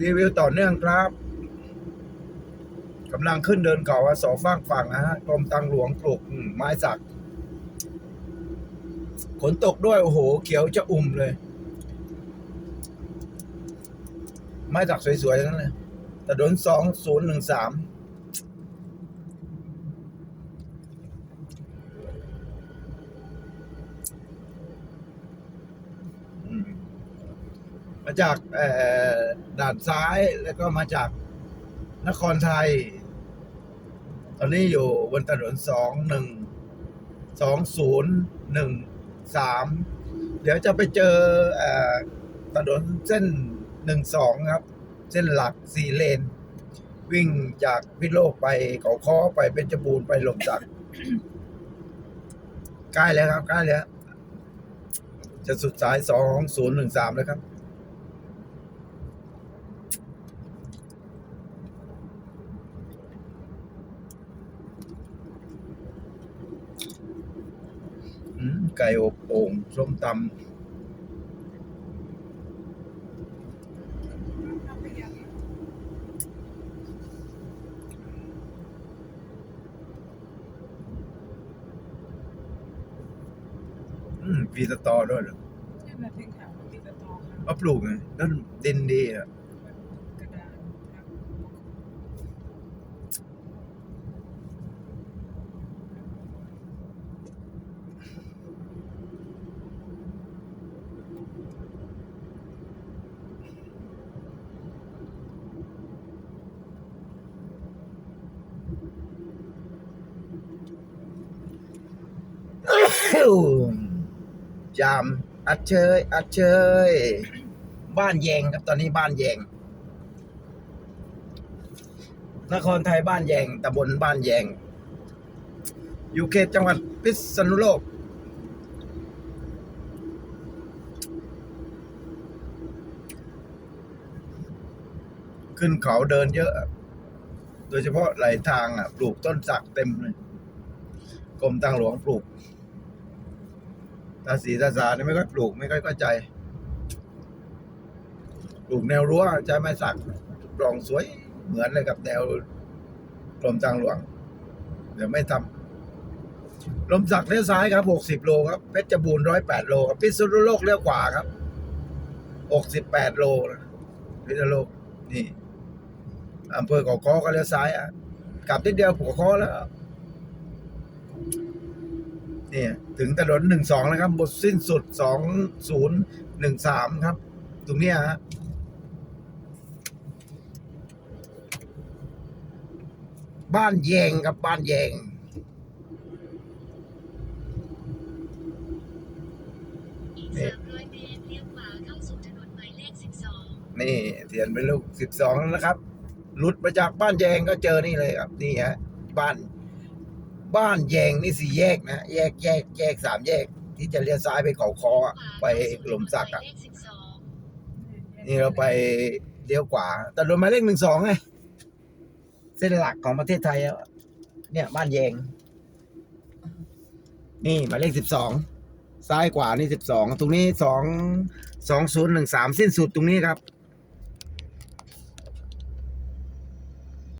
รีวิวต่อเนื่องครับกำลังขึ้นเดินเขาว่าสองฝั่งฝั่งนะฮะกรมตังหลวงปลูกไม้สักฝนตกด้วย โอ้โห เขียวจะอุ่มเลย ไม้สักสวยๆทั้งนั้นเลยถนนสองศูนย์หนึ่งสาม มาจากด่านซ้ายแล้วก็มาจากนครไทย ตอนนี้อยู่บนถนนสองหนึ่งสองศูนย์หนึ่งสามเดี๋ยวจะไปเจอถนนเส้นหนึ่งสองครับ เส้นหลักสี่เลน วิ่งจากพิโลกไปเขาค้อไปเป็นจบูรไปลมสักใกล้แล้วครับใกล้แล้ว จะสุดสายสองศูนย์หนึ่งสามแล้วครับ ไก่อบโอ่งส้มตำอืมปีสตอด้วยเหรอนี่มาถึงถามว่ามีตะตอค่ะมาปลูกไงนั่นดินดีอะกระ จามอัดเชยอัดเชยบ้านแยงครับตอนนี้บ้านแยง นครไทยบ้านแยงตำบลบ้านแยง อยู่เขตจังหวัดพิษณุโลก ขึ้นเขาเดินเยอะ โดยเฉพาะไหลทางอะ ปลูกต้นสักเต็มเลยกรมทางหลวงปลูก ตาสีตาสาเนี่ยไม่ค่อยปลูกไม่ค่อยเข้าใจ ปลูกแนวรั้วใช้ไม้สักปลองสวยเหมือนเลยกับแนวกรมทางหลวง เดี๋ยวไม่ทำลมสักเลี้ยวซ้ายครับหกสิบโลครับเพชรบูรณ์ร้อยแปดโลครับพิษณุโลกเลี้ยวขวาครับหกสิบแปดโลนะพิษณุโลกนี่อำเภอเกาะคอก็เลี้ยวซ้ายอะกลับนิดเดียวเกาะคอแล้ว เนี่ย ถึงถนนหนึ่งสองแล้วครับบทสิ้นสุดสองศูนย์หนึ่งสามครับ ตรงเนี้ยฮะบ้านแยงครับบ้านแยงอีกนี่300เมตรเลี้ยวขวาเข้าสู่ถนนหมายเลข12นี่เถียนเป็นลูกสิบสองแล้วนะครับ หลุดมาจากบ้านแยงก็เจอนี่เลยครับ นี่ฮะบ้าน บ้านแยงนี่สี่แยกนะ แยกแยกแยกสามแยก ที่จะเลี้ยวซ้ายไปเขาคออะไปหลมสักอะ นี่เราไปเลี้ยวขวาแต่รถหมายเลขหนึ่งสองไงเส้นหลักของประเทศไทยอะเนี่ย บ้านแยง นี่หมายเลขสิบสองซ้ายขวานี่สิบสองตรงนี้สองสองศูนย์หนึ่งสามสิ้นสุดตรงนี้ครับ